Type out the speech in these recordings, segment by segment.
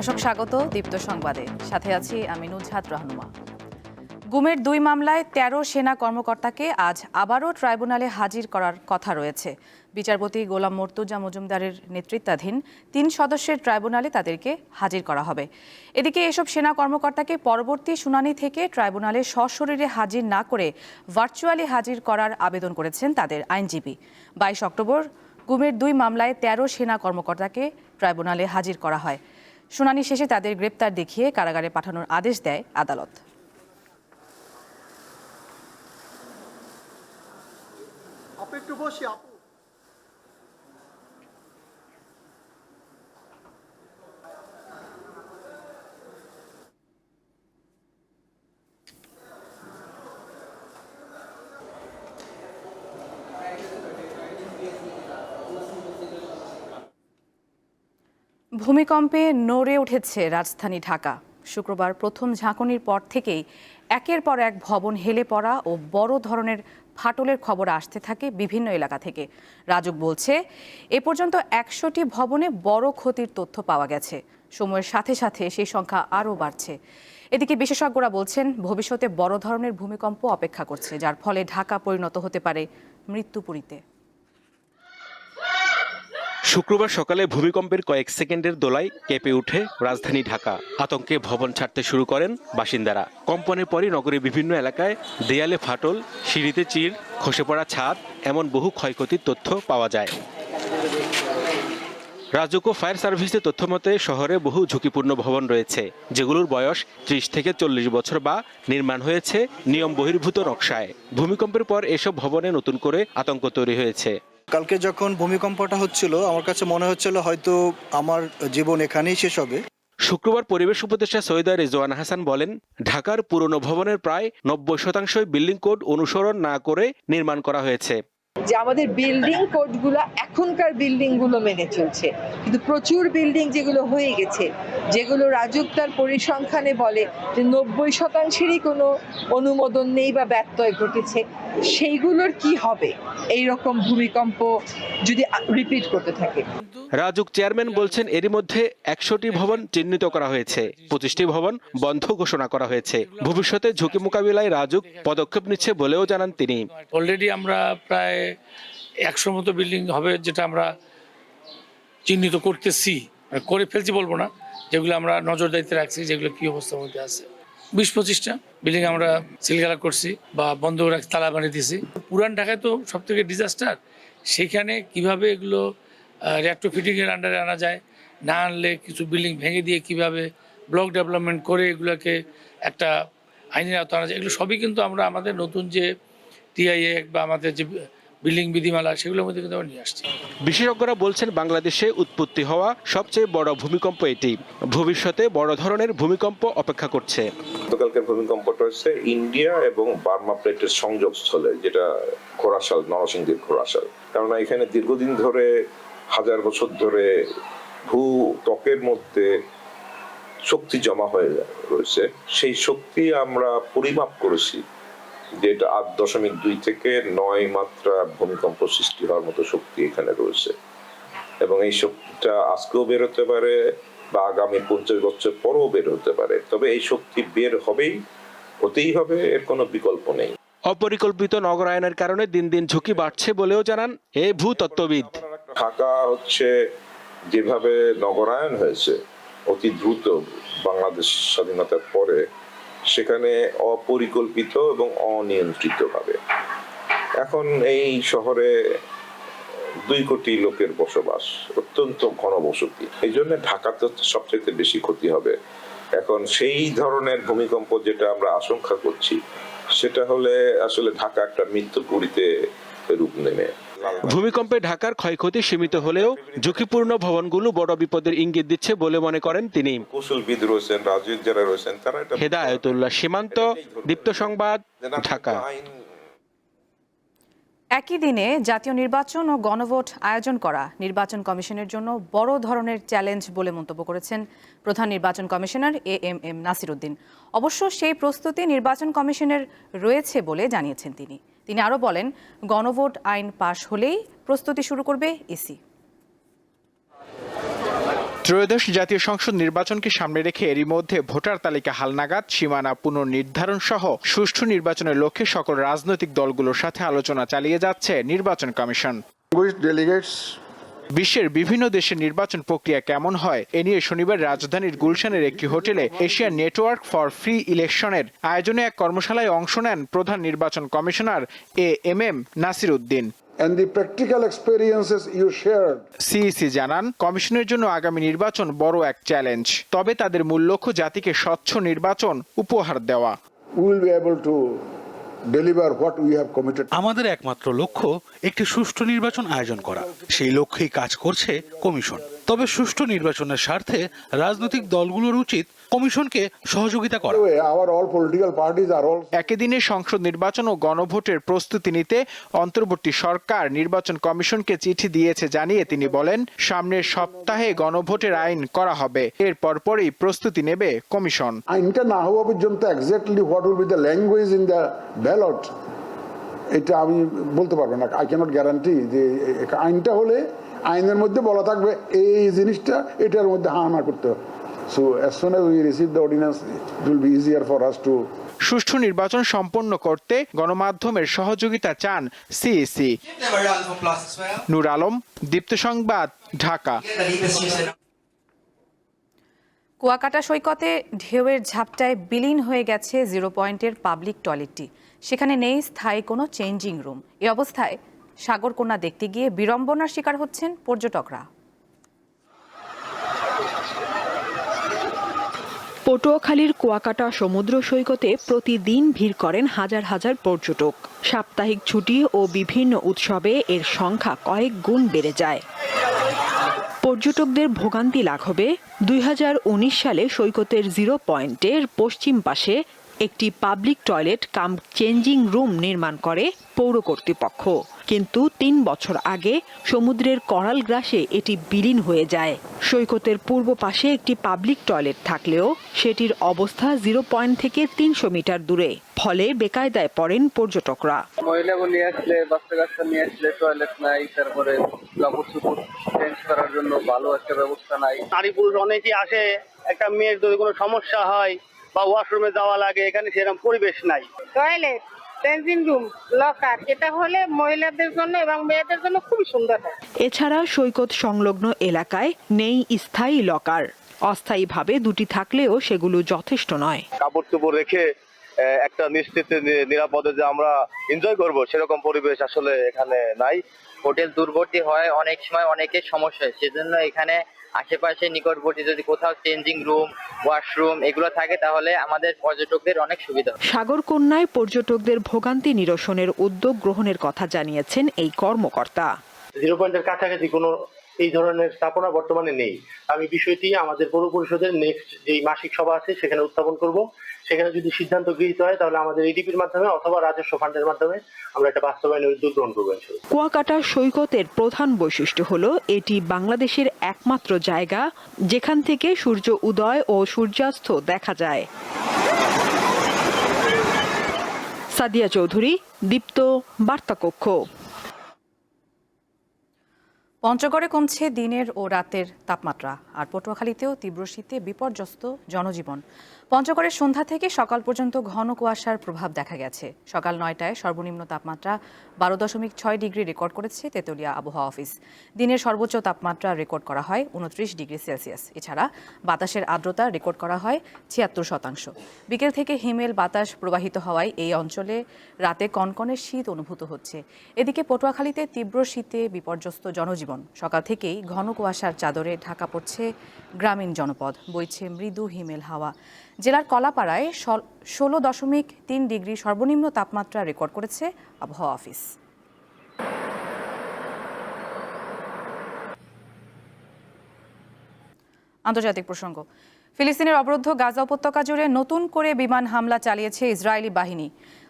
দর্শক, স্বাগত দীপ্ত সংবাদে। সাথে আছি আমি নুজহাত রহনুমা। গুমের দুই মামলায় ১৩ সেনা কর্মকর্তাকে আজ আবারও ট্রাইব্যুনালে হাজির করার কথা রয়েছে। বিচারপতি গোলাম মর্তুজা মজুমদারের নেতৃত্বাধীন তিন সদস্যের ট্রাইব্যুনালে তাদেরকে হাজির করা হবে। এদিকে এসব সেনা কর্মকর্তাকে পরবর্তী শুনানি থেকে ট্রাইব্যুনালে সশরীরে হাজির না করে ভার্চুয়ালি হাজির করার আবেদন করেছেন তাদের আইনজীবী। বাইশ অক্টোবর, গুমের দুই মামলায় ১৩ সেনা কর্মকর্তাকে ট্রাইব্যুনালে হাজির করা হয়। শুনানি শেষে তাদের গ্রেপ্তার দেখিয়ে কারাগারে পাঠানোর আদেশ দেয় আদালত। আপনি একটু বসি ভূমিকম্পে নড়ে উঠেছে রাজধানী ঢাকা। শুক্রবার প্রথম ঝাঁকুনির পর থেকেই একের পর এক ভবন হেলে পড়া ও বড় ধরনের ফাটলের খবর আসতে থাকে বিভিন্ন এলাকা থেকে। রাজুক বলছে, এ পর্যন্ত একশোটি ভবনে বড় ক্ষতির তথ্য পাওয়া গেছে। সময়ের সাথে সাথে সেই সংখ্যা আরও বাড়ছে। এদিকে বিশেষজ্ঞরা বলছেন, ভবিষ্যতে বড় ধরনের ভূমিকম্প অপেক্ষা করছে, যার ফলে ঢাকা পরিণত হতে পারে মৃত্যুপুরীতে। শুক্রবার সকালে ভূমিকম্পের কয়েক সেকেন্ডের দোলায় কেঁপে উঠে রাজধানী ঢাকা। আতঙ্কে ভবন ছাড়তে শুরু করেন বাসিন্দারা। কম্পনের পরই নগরের বিভিন্ন এলাকায় দেয়ালে ফাটল, সিঁড়িতে চির, খসে পড়া ছাদ, এমন বহু ক্ষয়ক্ষতির তথ্য পাওয়া যায়। রাজুক ফায়ার সার্ভিসের তথ্য মতে, শহরে বহু ঝুঁকিপূর্ণ ভবন রয়েছে, যেগুলোর বয়স ত্রিশ থেকে চল্লিশ বছর বা নির্মাণ হয়েছে নিয়ম বহির্ভূত নকশায়। ভূমিকম্পের পর এসব ভবনে নতুন করে আতঙ্ক তৈরি হয়েছে। কালকে যখন ভূমিকম্পটা হচ্ছিল, আমার কাছে মনে হচ্ছিল হয়তো আমার জীবন এখানেই শেষ হবে। শুক্রবার পরিবেশ উপদেষ্টা সৈয়দা রেজওয়ান হাসান বলেন, ঢাকার পুরনো ভবনের প্রায় নব্বই শতাংশই বিল্ডিং কোড অনুসরণ না করে নির্মাণ করা হয়েছে। যে আমাদের বিল্ডিং কোডগুলো এখনকার বিল্ডিংগুলো মেনে চলছে। কিন্তু প্রচুর বিল্ডিং যেগুলো হয়ে গেছে যেগুলো রাজুক তার পরিসংখ্যানে বলে যে নব্বই শতাংশেরই কোনো অনুমোদন নেই বা ব্যত্যয় ঘটেছে সেইগুলোর কি হবে? এই রকম ভূমিকম্প যদি রিপিট করতে থাকে। রাজুক চেয়ারম্যান বলছেন এরই মধ্যে একশোটি ভবন চিহ্নিত করা হয়েছে পঁচিশটি ভবন বন্ধ ঘোষণা করা হয়েছে। ভবিষ্যতে ঝুঁকি মোকাবিলায় রাজুক পদক্ষেপ নিচ্ছে বলেও জানান তিনি। অলরেডি আমরা প্রায় একশোর মতো বিল্ডিং হবে যেটা আমরা চিহ্নিত করতেছি। করে ফেলছি বলব না, যেগুলো আমরা নজরদারিতে রাখছি, যেগুলো কি অবস্থার মধ্যে আছে। বিশ পঁচিশটা বিল্ডিং আমরা সিলগালা করছি বা বন্ধ রাখছি তালা বানিয়ে দিয়েছি। পুরান ঢাকায় তো সব থেকে ডিজাস্টার সেখানে কীভাবে এগুলো রিয়াক্টর ফিটিংয়ের আন্ডারে আনা যায়, না আনলে কিছু বিল্ডিং ভেঙে দিয়ে কীভাবে ব্লক ডেভেলপমেন্ট করে এগুলোকে একটা আইনের আওতা আনা যায়, এগুলো সবই কিন্তু আমরা আমাদের নতুন যে টিআইএ বা আমাদের যে বিল্ডিং বিধিমালা সেগুলোর মধ্যে কিন্তু আমরা নিয়ে আসছি। বিশেষজ্ঞরা বলছেন বাংলাদেশে উৎপত্তি হওয়া সবচেয়ে বড় ভূমিকম্প এটি। ভবিষ্যতে বড় ধরনের ভূমিকম্প অপেক্ষা করছে। গতকালকের ভূমিকম্পটা হচ্ছে ইন্ডিয়া এবং বার্মা প্লেটের সংযোগস্থলে যেটা খোরাশাল নরসিংদীর খোরাশাল কেননা এখানে দীর্ঘদিন ধরে হাজার বছর ধরে ভূ ত্বকের মধ্যে শক্তি জমা হয়ে রয়েছে। সেই শক্তি আমরা পরিমাপ করেছি যেটা আট দশমিক দুই থেকে নয় মাত্রা ভূমিকম্প সৃষ্টি হওয়ার মতো শক্তি এখানে রয়েছে। এবং এই শক্তিটা আজকেও বের হতে পারে বা আগামী পঞ্চাশ বছর পরও বের হতে পারে। তবে এই শক্তি বের হবেই হতেই হবে এর কোনো বিকল্প নেই। অপরিকল্পিত নগরায়নের কারণে দিন দিন ঝুঁকি বাড়ছে বলেও জানান এ ভূতত্ত্ববিদ। ঢাকা হচ্ছে যেভাবে নগরায়ন হয়েছে অতি দ্রুত বাংলাদেশ স্বাধীনতার পরে সেখানে অপরিকল্পিত এবং অনিয়ন্ত্রিত ভাবে এখন এই শহরে দুই কোটি লোকের বসবাস, অত্যন্ত ঘনবসতি। এই জন্য ঢাকাতে সবচেয়ে বেশি ক্ষতি হবে। এখন সেই ধরনের ভূমিকম্প যেটা আমরা আশঙ্কা করছি, সেটা হলে আসলে ঢাকা একটা মৃত্যুপুরীতে রূপ নেবে। ভূমিকম্পে ঢাকার ক্ষয়ক্ষতি সীমিত হলেও ঝুঁকিপূর্ণ ভবনগুলো বড় বিপদের ইঙ্গিত দিচ্ছে বলে মনে করেন তিনি। হেদায়তুল্লাহ সীমান্ত দীপ্ত সংবাদ ঢাকা। একই দিনে জাতীয় নির্বাচন ও গণভোট আয়োজন করা নির্বাচন কমিশনের জন্য বড় ধরনের চ্যালেঞ্জ বলে মন্তব্য করেছেন প্রধান নির্বাচন commissioner A M M Nasir Uddin অবশ্য সেই প্রস্তুতি নির্বাচন কমিশনের রয়েছে বলে জানিয়েছেন তিনি। তিনি আরও বলেন গণভোট আইন পাশ হলেই প্রস্তুতি শুরু করবে ইসি ত্রয়োদশ জাতীয় সংসদ নির্বাচনকে সামনে রেখে এরই মধ্যে ভোটার তালিকা হালনাগাদ সীমানা পুনর্নির্ধারণ সহ সুষ্ঠু নির্বাচনের লক্ষ্যে সকল রাজনৈতিক দলগুলোর সাথে আলোচনা চালিয়ে যাচ্ছে নির্বাচন কমিশন। বিশ্বের বিভিন্ন দেশের নির্বাচন প্রক্রিয়া কেমন হয় এ নিয়ে শনিবার রাজধানীর গুলশানের একটি হোটেলে এশিয়ান নেটওয়ার্ক ফর ফ্রি ইলেকশনের আয়োজনে এক কর্মশালায় অংশ নেন প্রধান নির্বাচন commissioner A M M Nasir Uddin and the practical experiences you shared. CEC জানান কমিশনের জন্য আগামী নির্বাচন বড় এক চ্যালেঞ্জ তবে তাদের মূল লক্ষ্য জাতিকে স্বচ্ছ নির্বাচন উপহার দেওয়া। We will be able deliver we committed আমাদের একমাত্র লক্ষ্য একটি সুষ্ঠু নির্বাচন আয়োজন করা। সেই লক্ষ্যেই কাজ করছে কমিশন। তবে সুষ্ঠু নির্বাচনের স্বার্থে রাজনৈতিক দলগুলোর উচিত কমিশনকে সহযোগিতা করা। The way, our all political parties are all একই দিনে সংসদ নির্বাচন ও গণভোটের প্রস্তুতি নিতে অন্তর্বর্তী সরকার নির্বাচন কমিশনকে চিঠি দিয়েছে জানিয়ে তিনি বলেন সামনের সপ্তাহে গণভোটের আইন করা হবে। এর পরপরই প্রস্তুতি নেবে কমিশন। আইনটা না হওয়া পর্যন্ত exactly what will be the language in the ballot এটা আমি বলতে পারব না। আই ক্যানট গ্যারান্টি যে আইনটা হলে আইনের মধ্যে বলা থাকবে এই জিনিসটা এটার মধ্যে হা না করতে হবে। So as soon as we receive the ordinance it will be easier for us to সুষ্ঠু নির্বাচন সম্পন্ন করতে গণমাধ্যমের সহযোগিতা চান সিইসি নূর আলম দীপ্ত সংবাদ ঢাকা। কুয়াকাটা সৈকতে ঢেউয়ের ঝাপটায় বিলীন হয়ে গেছে জিরো পয়েন্টের পাবলিক টয়লেটটি। সেখানে নেই স্থায়ী কোনো চেঞ্জিং রুম। এ অবস্থায় সাগরকন্যা দেখতে গিয়ে বিড়ম্বনার শিকার হচ্ছেন পর্যটকরা। পটুয়াখালীর কুয়াকাটা সমুদ্র সৈকতে প্রতিদিন ভিড় করেন হাজার হাজার পর্যটক। সাপ্তাহিক ছুটি ও বিভিন্ন উৎসবে এর সংখ্যা কয়েক গুণ বেড়ে যায়। পর্যটকদের ভোগান্তি লাঘবে। দুই হাজার উনিশ সালে সৈকতের জিরো পয়েন্টের পশ্চিম পাশে একটি public toilet cum changing room নির্মাণ করে পৌর কর্তৃপক্ষ। কিন্তু তিন বছর আগে সমুদ্রের করাল গ্রাসে এটি বিলীন হয়ে যায়। সৈকতের পূর্ব পাশে একটি পাবলিক টয়লেট থাকলেও সেটির অবস্থা জিরো পয়েন্ট থেকে তিনশো মিটার দূরে। ফলে বেকায়দায় পড়েন পর্যটকরা। মহিলাগুলো নিয়ে আসলে বাচ্চা কাচ্চা নিয়ে আসলে টয়লেট নাই তারপরে কাপড় চোপড় চেঞ্জ করার জন্য ভালো একটা ব্যবস্থা নাই। নারী পুরুষ অনেকেই আসে একটা মেয়ের যদি কোনো সমস্যা হয় বা ওয়াশরুমে যাওয়া লাগে এখানে সেরকম পরিবেশ নাই। টয়লেট চেঞ্জিং রুম লকার এটা হলে মহিলাদের জন্য এবং মেয়েদের জন্য খুবই সুন্দর হয়। এছাড়া সৈকত সংলগ্ন এলাকায় নেই স্থায়ী লকার অস্থায়ীভাবে দুটি থাকলেও সেগুলো যথেষ্ট নয়। কাপড় চোপড় রেখে একটা নিশ্চিত নিরাপদে যে আমরা এনজয় করব সেরকম পরিবেশ আসলে এখানে নাই। হোটেল দূরবর্তী হয় অনেক সময় অনেকের সমস্যা হয় সেজন্য এখানে আশেপাশে নিকটবর্তী যদি কোথাও চেঞ্জিং রুম ওয়াশরুম এগুলো থাকে তাহলে আমাদের পর্যটকদের অনেক সুবিধা। সাগরকন্যায় পর্যটকদের ভোগান্তি নিরসনের উদ্যোগ গ্রহণের কথা জানিয়েছেন এই কর্মকর্তা। জিরো পয়েন্টের কাছাকাছি কোনো এই ধরনের স্থাপনা বর্তমানে নেই। আমি বিষয়টি আমাদের পৌর পরিষদের নেক্সট যে মাসিক সভা আছে সেখানে উত্থাপন করব। সেখানে যদি সিদ্ধান্ত গৃহীত হয় তাহলে আমাদের এডিপির মাধ্যমে অথবা রাজস্ব ফান্ডের মাধ্যমে আমরা একটা বাস্তবায়নের উদ্যোগ গ্রহণ করব। কুয়াকাটা সৈকতের প্রধান বৈশিষ্ট্য হল এটি বাংলাদেশের একমাত্র জায়গা যেখান থেকে সূর্য উদয় ও সূর্যাস্ত দেখা যায়। সাদিয়া চৌধুরী দীপ্ত বার্তাকক্ষ। পঞ্চগড়ে কমছে দিনের ও রাতের তাপমাত্রা আর পটুয়াখালীতেও তীব্র শীতে বিপর্যস্ত জনজীবন। পঞ্চগড়ের সন্ধ্যা থেকে সকাল পর্যন্ত ঘন কুয়াশার প্রভাব দেখা গেছে। সকাল নয়টায় সর্বনিম্ন তাপমাত্রা বারো দশমিক ছয় ডিগ্রি রেকর্ড করেছে তেতুলিয়া আবহাওয়া অফিস। দিনের সর্বোচ্চ তাপমাত্রা রেকর্ড করা হয় উনত্রিশ ডিগ্রি সেলসিয়াস। এছাড়া বাতাসের আর্দ্রতা রেকর্ড করা হয় ছিয়াত্তর শতাংশ। বিকেল থেকে হিমেল বাতাস প্রবাহিত হওয়ায় এই অঞ্চলে রাতে কনকনে শীত অনুভূত হচ্ছে। এদিকে পটুয়াখালীতে তীব্র শীতে বিপর্যস্ত জনজীবন। সকাল থেকেই ঘন কুয়াশার চাদরে ঢাকা পড়ছে গ্রামীণ জনপদ। বইছে মৃদু হিমেল হাওয়া। জেলার কলাপাড়ায় ষোলো দশমিক তিন ডিগ্রি সর্বনিম্ন তাপমাত্রা রেকর্ড করেছে আবহাওয়া অফিস। আন্তর্জাতিক প্রসঙ্গ। ফিলিস্তিনের অবরুদ্ধ গাজা উপত্যকা জুড়ে নতুন করে বিমান হামলা চালিয়েছে ইসরায়েলি বাহিনী।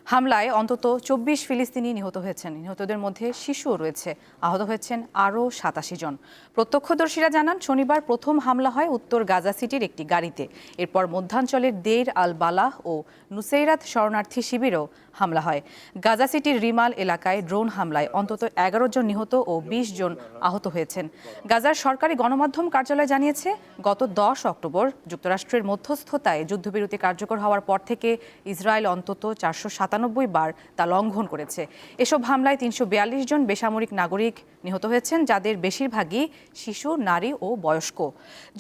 হামলায় অন্তত চব্বিশ ফিলিস্তিনি নিহত হয়েছেন। নিহতদের মধ্যে শিশুও রয়েছে। আহত হয়েছেন আরও সাতাশি জন। প্রত্যক্ষদর্শীরা জানান, শনিবার প্রথম হামলা হয় উত্তর গাজা সিটির একটি গাড়িতে। এরপর মধ্যাঞ্চলের দের আল বালাহ ও নুসেইরাত শরণার্থী শিবিরেও হামলা হয়। গাজা সিটির রিমাল এলাকায় ড্রোন হামলায় অন্তত এগারো জন নিহত ও ২০ জন আহত হয়েছেন। গাজার সরকারি গণমাধ্যম কার্যালয় জানিয়েছে, গত দশ অক্টোবর যুক্তরাষ্ট্রের মধ্যস্থতায় যুদ্ধবিরতি কার্যকর হওয়ার পর থেকে ইসরায়েল অন্তত চারশো সাত সাতানব্বই বার তা লঙ্ঘন করেছে। এসব হামলায় তিনশো বিয়াল্লিশ জন বেসামরিক নাগরিক নিহত হয়েছেন, যাদের বেশিরভাগই শিশু, নারী ও বয়স্ক।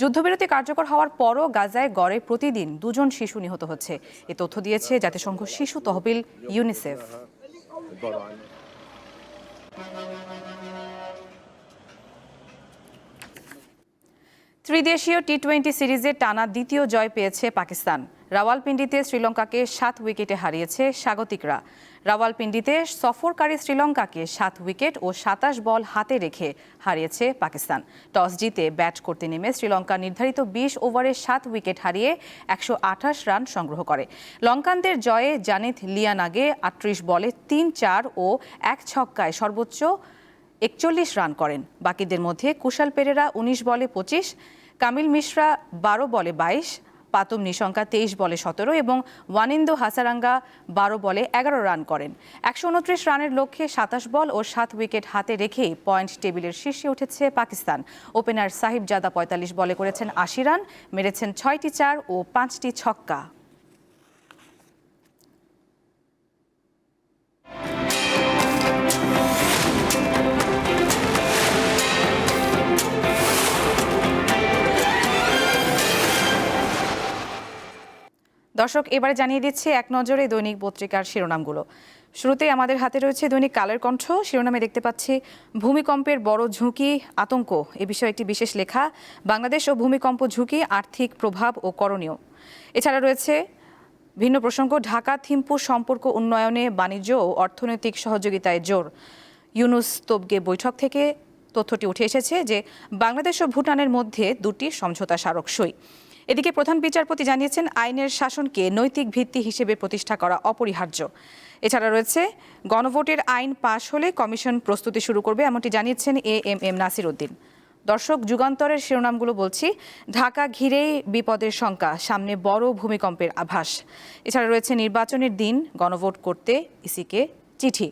যুদ্ধবিরতি কার্যকর হওয়ার পরও গাজায় গড়ে প্রতিদিন দুজন শিশু নিহত হচ্ছে। এ তথ্য দিয়েছে জাতিসংঘ শিশু তহবিল ইউনিসেফ। ত্রিদেশীয় টি টোয়েন্টি সিরিজে টানা দ্বিতীয় জয় পেয়েছে পাকিস্তান। রাওয়ালপিন্ডিতে শ্রীলঙ্কাকে সাত উইকেটে হারিয়েছে স্বাগতিকরা। রাওয়ালপিন্ডিতে সফরকারী শ্রীলঙ্কাকে সাত উইকেট ও সাতাশ বল হাতে রেখে হারিয়েছে পাকিস্তান। টস জিতে ব্যাট করতে নেমে শ্রীলঙ্কা নির্ধারিত বিশ ওভারে সাত উইকেট হারিয়ে একশো আঠাশ রান সংগ্রহ করে। লঙ্কানদের জয়ে জানিত লিয়ানাগে আটত্রিশ বলে তিন চার ও এক ছক্কায় সর্বোচ্চ একচল্লিশ রান করেন। বাকিদের মধ্যে কুশাল পেরেরা উনিশ বলে পঁচিশ, কামিল মিশ্রা বারো বলে বাইশ পাতুম নিশঙ্কা তেইশ বলে সতেরো এবং ওয়ানিন্দু হাসারাঙ্গা বারো বলে এগারো রান করেন। একশো উনত্রিশ রানের লক্ষ্যে সাতাশ বল ও সাত উইকেট হাতে রেখে পয়েন্ট টেবিলের শীর্ষে উঠেছে পাকিস্তান। ওপেনার সাহিব জাদা পঁয়তাল্লিশ বলে করেছেন আশি রান, মেরেছেন ছয়টি চার ও পাঁচটি ছক্কা। দর্শক, এবারে জানিয়ে দিচ্ছি এক নজরে দৈনিক পত্রিকার শিরোনামগুলো। শুরুতে আমাদের হাতে রয়েছে দৈনিক কালের কণ্ঠ। শিরোনামে দেখতে পাচ্ছি, ভূমিকম্পের বড় ঝুঁকি, আতঙ্ক। এ বিষয়ে একটি বিশেষ লেখা, বাংলাদেশ ও ভূমিকম্প ঝুঁকি, আর্থিক প্রভাব ও করণীয়। এছাড়া রয়েছে ভিন্ন প্রসঙ্গ, ঢাকা, থিম্পু সম্পর্ক উন্নয়নে বাণিজ্য ও অর্থনৈতিক সহযোগিতায় জোর। ইউনুস তোবগে বৈঠক থেকে তথ্যটি উঠে এসেছে যে, বাংলাদেশ ও ভুটানের মধ্যে দুটি সমঝোতা স্মারক সই এদিকে প্রধান বিচারপতি জানিয়েছেন আইনের শাসনকে নৈতিক ভিত্তি হিসেবে প্রতিষ্ঠা করা অপরিহার্য। এছাড়া রয়েছে, গণভোটের আইন পাশ হলে কমিশন প্রস্তুতি শুরু করবে, এমনটি জানিয়েছেন A M M Nasir Uddin. দর্শক, যুগান্তরের শিরোনামগুলো বলছি। ঢাকা ঘিরেই বিপদের শঙ্কা, সামনে বড় ভূমিকম্পের আভাস। এছাড়া রয়েছে, নির্বাচনের দিন গণভোট করতে ইসিকে চিঠি।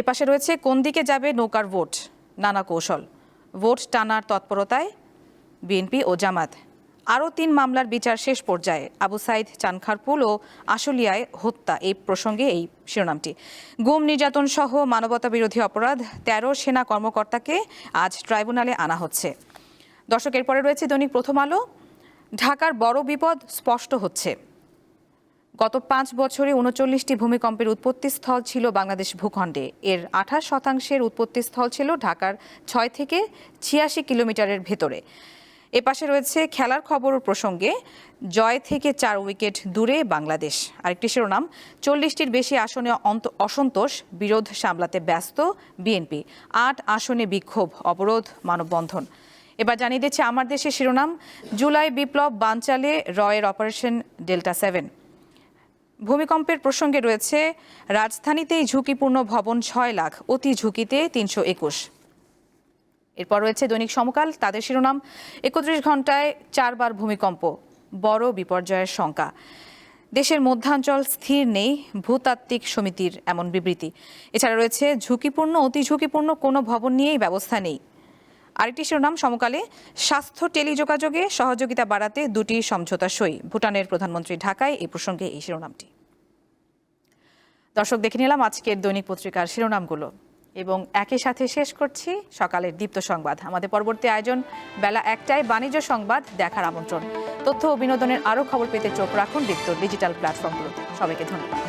এপাশে রয়েছে, কোন দিকে যাবে নৌকার ভোট? নানা কৌশল। ভোট টানার তৎপরতায় বিএনপি ও জামাত। আরও তিন মামলার বিচার শেষ পর্যায়ে আবু সাইদ চানখারপুল ও আশুলিয়ায় হত্যা, এই প্রসঙ্গে এই শিরোনামটি। গুম নির্যাতন সহ মানবতা বিরোধী অপরাধ, তেরো সেনা কর্মকর্তাকে আজ ট্রাইব্যুনালে আনা হচ্ছে। দর্শক পরে রয়েছে দৈনিক প্রথম আলো। ঢাকার বড় বিপদ স্পষ্ট হচ্ছে। গত পাঁচ বছরে উনচল্লিশটি ভূমিকম্পের উৎপত্তিস্থল ছিল বাংলাদেশ ভূখণ্ডে। এর আঠাশ শতাংশের উৎপত্তিস্থল ছিল ঢাকার ছয় থেকে ছিয়াশি কিলোমিটারের ভেতরে। এপাশে রয়েছে খেলার খবর প্রসঙ্গে জয় থেকে চার উইকেট দূরে বাংলাদেশ। আরেকটি শিরোনাম, চল্লিশটির বেশি আসনে অসন্তোষ বিরোধ সামলাতে ব্যস্ত বিএনপি। আট আসনে বিক্ষোভ, অবরোধ, মানববন্ধন। এবার জানিয়ে দিচ্ছে আমার দেশের শিরোনাম, জুলাই বিপ্লব বানচালে রয়ের অপারেশন ডেল্টা সেভেন। ভূমিকম্পের প্রসঙ্গে রয়েছে, রাজধানীতেই ঝুঁকিপূর্ণ ভবন ছয় লাখ, অতি ঝুঁকিতে তিনশো একুশ। এরপর রয়েছে দৈনিক সমকাল, তাদের শিরোনাম, একত্রিশ ঘন্টায় চারবার ভূমিকম্প, বড় বিপর্যয়ের শঙ্কা। দেশের মধ্যাঞ্চল স্থির নেই, ভূতাত্ত্বিক সমিতির এমন বিবৃতি। এছাড়া রয়েছে ঝুঁকিপূর্ণ, অতি ঝুঁকিপূর্ণ কোনো ভবন নিয়েই ব্যবস্থা নেই। আরেকটি শিরোনাম, সমকালে, স্বাস্থ্য টেলিযোগাযোগে সহযোগিতা বাড়াতে দুটি সমঝোতা সই। ভুটানের প্রধানমন্ত্রী ঢাকায় এই প্রসঙ্গে এই শিরোনামটি। দর্শক, দেখে নিলাম আজকের দৈনিক পত্রিকার শিরোনামগুলো। এবং একই সাথে শেষ করছি সকালের দীপ্ত সংবাদ। আমাদের পরবর্তী আয়োজন বেলা একটায় বাণিজ্য সংবাদ দেখার আমন্ত্রণ। তথ্য ও বিনোদনের আরও খবর পেতে চোখ রাখুন দীপ্ত ডিজিটাল প্ল্যাটফর্মগুলোতে। সবাইকে ধন্যবাদ।